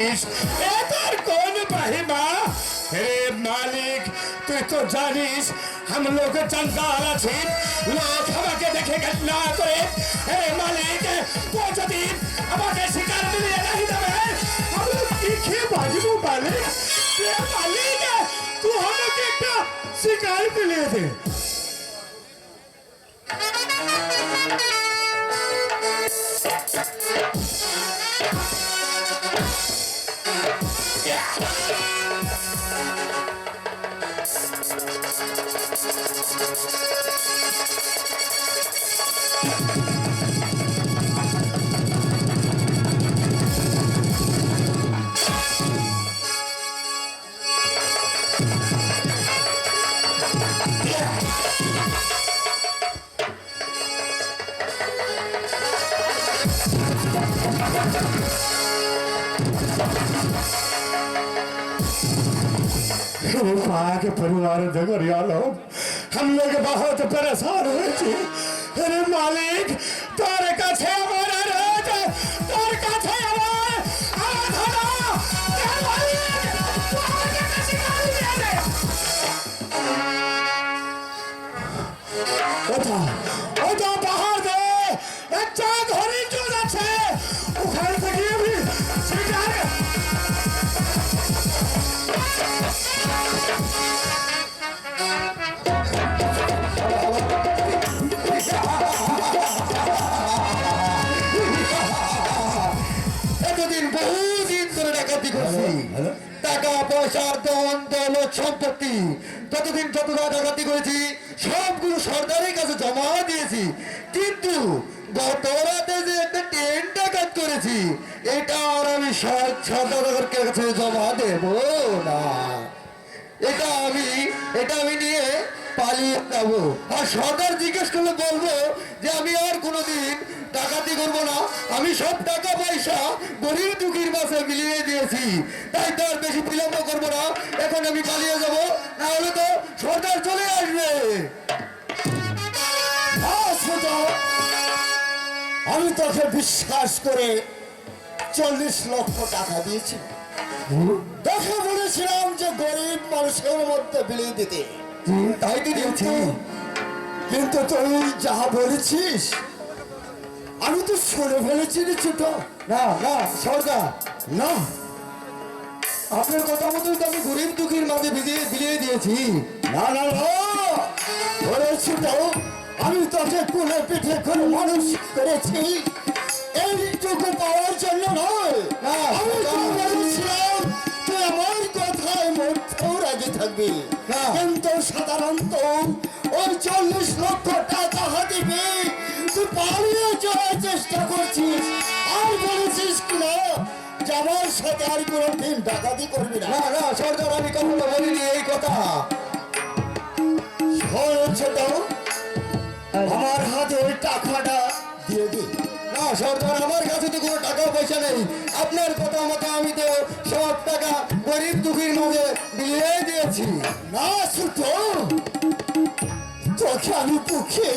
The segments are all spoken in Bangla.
এ তোর কোন महिमा হে মালিক তুই তো জানিস हम लोग জঙ্গল আছি লোক আমাকে দেখে ঘটনা করে হে মালিক তো যদি আমাকে শিকার মিলিয়ে नहीं দেবে আমি কি খেয়ে বাজবো 과하게 버려가는 데가 리얼로 हम लोग बहुत परेशान हुए थे मालिक तारे का छे করছি টাকা পয়সার দন দৌলত সম্পত্তি। ততদিন যতটা ডাকাতি করেছি সবগুলো সরকারের কাছে জমা দিয়েছি। কিন্তু গত রাতে যে একটা ট্রেন ডাকাত করেছি এটা আর আমি সর- সরকারের কাছে জমা দেব না। এটা আমি এটা আমি নিয়ে পালিয়ে যাব। আর সরকার জিজ্ঞেস করলে বলব যে আমি আর কোনোদিন ডাকাতি করব না। আমি সব টাকা পয়সা গরিব দুঃখীর মাসে মিলিয়ে দিয়েছি। তাই তো আর বেশি বিলম্ব করব না। এখন আমি পালিয়ে যাব। না হলে তো সরকার চলে আসবে। আমি তোকে বিশ্বাস করে চল্লিশ লক্ষ টাকা দিয়েছি। তোকে বলেছিলাম যে গরিব মানুষের মধ্যে বিলিয়ে দিতে। তাই তো দিয়েছি। কিন্তু তুই যাহা বলেছিস আমি তো শুনে ফেলেছি রে ছোট। না না সরকার না। আপনার কথা মতোই তো আমি গরিব দুঃখীর মাঝে বিলিয়ে বিলিয়ে দিয়েছি। না না না। আমি তোকে কোলে পিঠে করে মানুষ করেছি। এইটুকু পাওয়ার জন্য নয়। আমি। বলেছিলাম তুই আমার কথায় মধ্যেও রাজি থাকবি। না। সাধারণত ওই চল্লিশ লক্ষ টাকা হাতে পেয়ে তুই পালিয়ে যাওয়ার চেষ্টা করছিস। আর বলেছিস কিনা যে আমার সাথে আর কোনো দিন ডাকাতি করবি না। না না সরকার আমি কখনো বলিনি এই কথা। আমার হাতে ওই টাকাটা সরকার আমার কাছে তো কোনো টাকা পয়সা নেই। আপনার কথা মতো আমি তো সব টাকা গরিব দুঃখীর মাঝে বিলিয়ে দিয়েছি। না ছোট তোকে আমি পুখে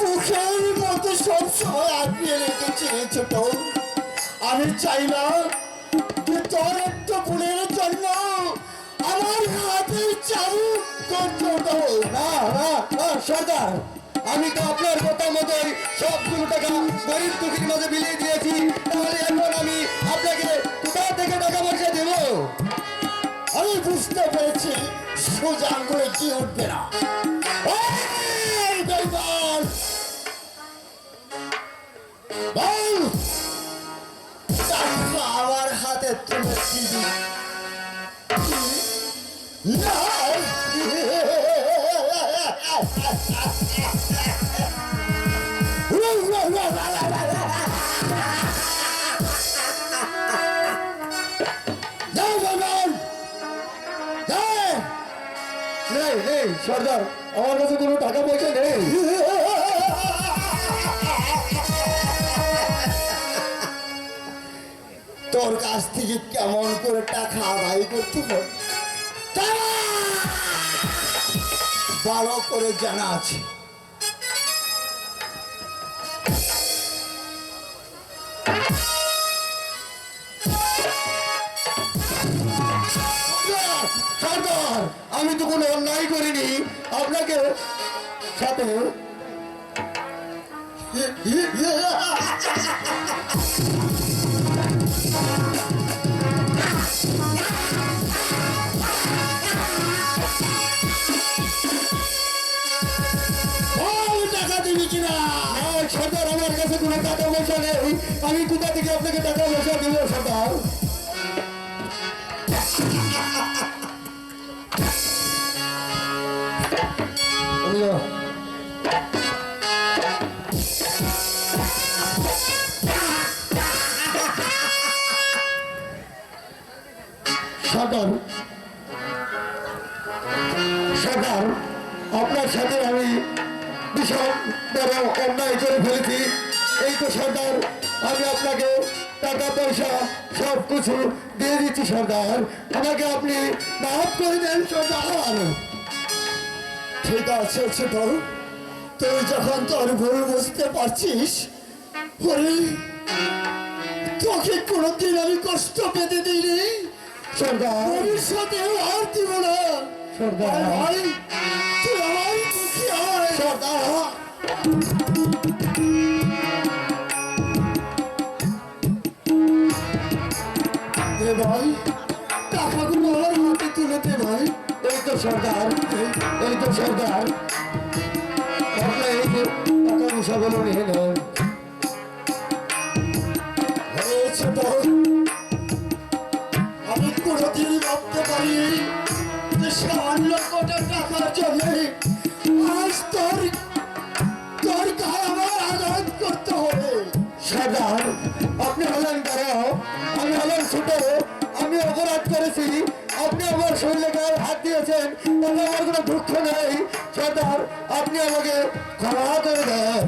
পুখের মতো সব সময় আগিয়ে রেখেছি ছোট। আমি চাই না যে তোর একটা ভুলের জন্য আমার হাতে চালু করতে না না সরকার আমি তো আপনার কথা মতোই সবগুলো টাকা গরিব দুঃখীর মাঝে বিলিয়ে দিয়েছি। তাহলে এখন আমি আপনাকে কোথা থেকে টাকা পয়সা দেবো? আমি বুঝতে পেরেছি সোজা আঙ্গুলে কি উঠবে না। না। নেই সরকার আমার কাছে কোনো টাকা পয়সা নেই। তোর কাছ থেকে কেমন করে টাকা আদায় করতে হবে? ভালো করে জানা আছে। আমি তো কোনো অন্যায় করিনি। আপনাকে সাথে আমার কাছে কোনো টাকা পয়সা নেই। আমি কোথা থেকে আপনাকে টাকা পয়সা দিব সরকার? টাকা পয়সা সব কিছু দিয়ে দিচ্ছি সর্দার আমাকে আপনি মাফ করে দেন সর্দার ঠিক আছে ছোট। তুই যখন তোর ভুল বুঝতে পারছিস ওরে তোকে কোনোদিন আমি কষ্ট পেতে দিইনি। সর্দার ভবিষ্যতে আর দিব না। সর্দার। ভাই তুই আমার সর্দার সর্দার এই তো সর্দার আরে ছোট আমি কোনোদিন আমার আঘাত করতে হবে সর্দার আপনি হলেন বড় আমি হলেন ছোট আমি অপরাধ করেছি। শরীরে গায়ে হাত দিয়েছেন, তাতে আমার কোনো দুঃখ নেই। সর্দার, আপনি আমাকে ক্ষমা করে দেন।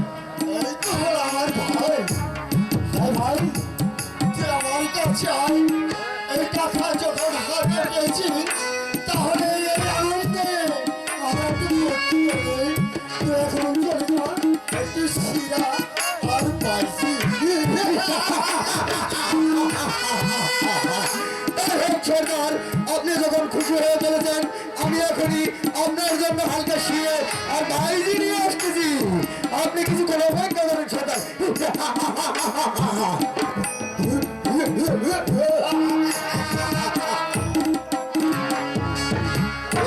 এই তো আমার ভাই হ্যাঁ ভাই আমার কাছে এই টাকা যখন হাতে পেয়েছি বাইরে নিয়ে আসতেছি আপনি কিছু কোনো অপেক্ষা করেন সরকার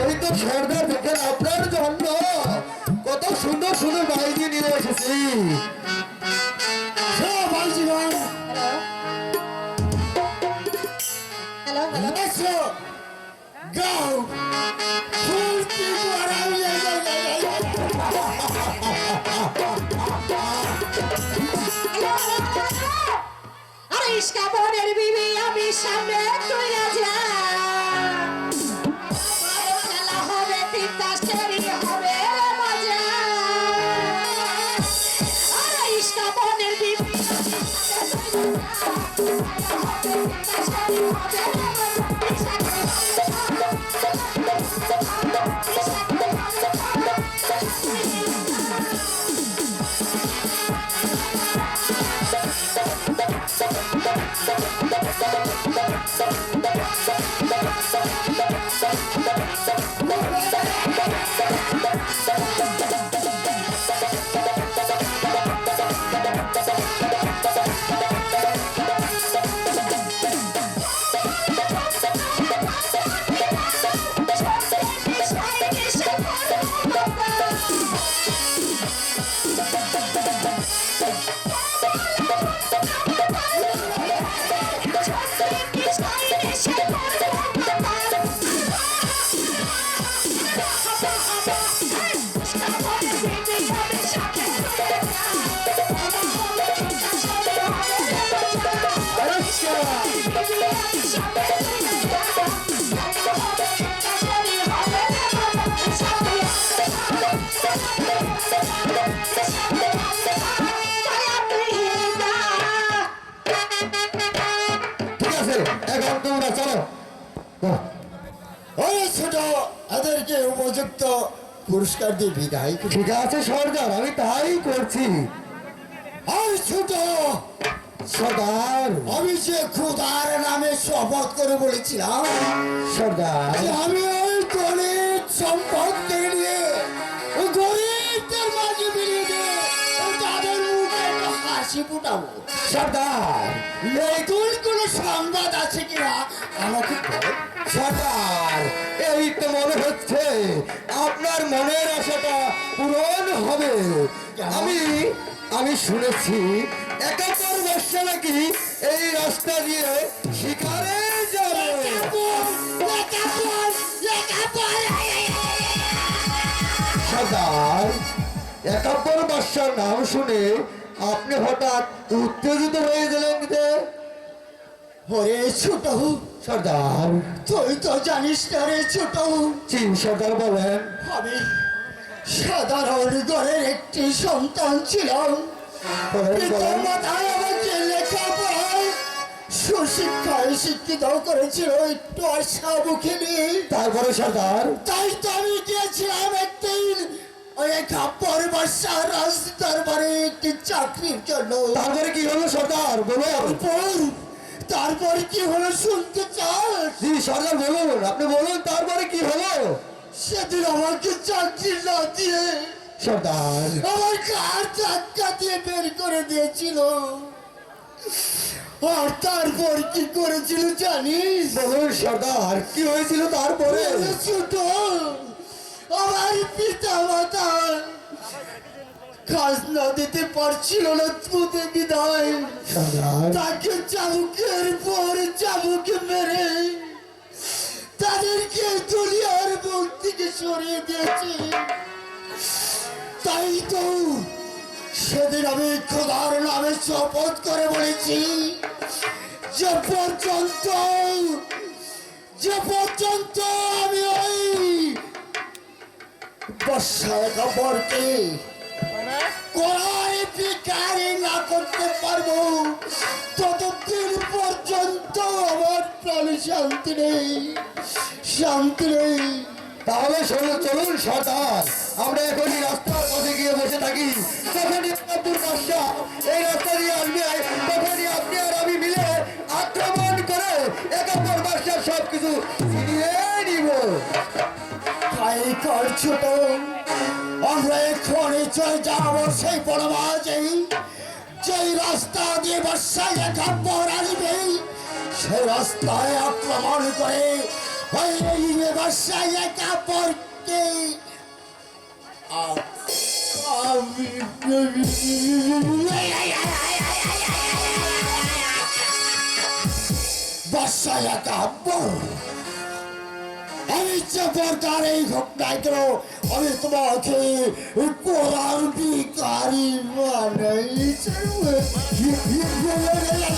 এই তো সরকার দেখেন আপনার জন্য কত সুন্দর সুন্দর বাইরে নিয়ে এসেছি হ্যালো এসো গাও ফুল কি করাই আরে ইস্কা বোনের বিবি আমি সামনে কইরা যা আরে খেলা হবে তিনটা সেরি হবে মজা আরে ইস্কা বিবি আমি সামনে কইরা যা। খেলা হবে তিনটা সেরি হবে মজা। Bye. তোমরা চলো। ওই ছোট এদেরকে উপযুক্ত পুরস্কার দিয়ে বিদায় ঠিক আছে সর্দার আমি তাই করছি। আর ছোট সর্দার আমি যে খুদার নামে শপথ করে বলেছিলাম সর্দার আমি ওই গরিব সম্পদকে হাসি ফুটাবো সর্দার নতুন কোনো সংবাদ আছে কিনা? আমাকে সর্দার এই তো মনে হচ্ছে আপনার মনের আশাটা পূরণ হবে। আমি আমি শুনেছি একাত্তর বর্ষে নাকি এই রাস্তা দিয়ে শিকারে যাবে। সর্দার একাত্তর বর্ষার নাম শুনে আপনি হঠাৎ উত্তেজিত হয়ে গেলেন যে ওরে ছোট সর্দার তুই তো জানিস না রে ছোট। জি সর্দার বলেন। আমি সাধারণ ঘরের একটি সন্তান ছিলাম। আমাকে লেখাপড়ায় সুশিক্ষায় শিক্ষিত করেছিল একটু আশা মুখে তারপরে সর্দার? তাই তো আমি গিয়েছিলাম একদিন ওই খাপ্পর বাসা রাজ দরবারে একটি চাকরির জন্য। তারপরে কি হলো সর্দার বলুন। তারপর কি হলো শুনতে চাস? জি সর্দার বলুন। আপনি বলুন তারপরে কি হলো? সেদিন আমাকে চাকরি না দিয়ে সর্দার আমার কার ধাক্কা দিয়ে বের করে দিয়েছিল? আর তারপর কি করেছিল জানিস? বলুন সর্দার কি হয়েছিল তারপরে? ছোট আমার পিতা মাতা খাজনা দিতে পারছিল না তুতে বিদায়। তাকে চাবুকের পর চাবুক মেরে তাদেরকে দুনিয়ার বুক থেকে সরিয়ে দিয়েছে। তাই তো সেদিন আমি খোদার নামে শপথ করে বলেছি যে পর্যন্ত যে পর্যন্ত আমি ওই বর্ষায় কাপড়কে বিকারি না করতে পারব। ততদিন পর্যন্ত আমার প্রাণে শান্তি নেই শান্তি নেই। তাহলে চলুন চলুন সর্দার। আমরা এখনই রাস্তার পথে গিয়ে বসে থাকি। যখনই আব্দুল বাদশাহ এই রাস্তা দিয়ে আসবে তখনই আপনি আর আমি মিলে আক্রমণ করে একাত্তর বাদশাহ সব কিছু ছিনিয়ে নিব। তাই কর ছোট। আমরা এক্ষণে চলে যাব সেই মাঝেই যেই রাস্তা দিয়ে বর্ষায় কাপড় আসবে সেই রাস্তায় আক্রমণ করে ওই বর্ষায় কাপড়কে আমি বর্ষায় কাপড় अनिश्चयकार ही घटना करो और इस बार के कुरान की कारी मानी चलो ये ये ये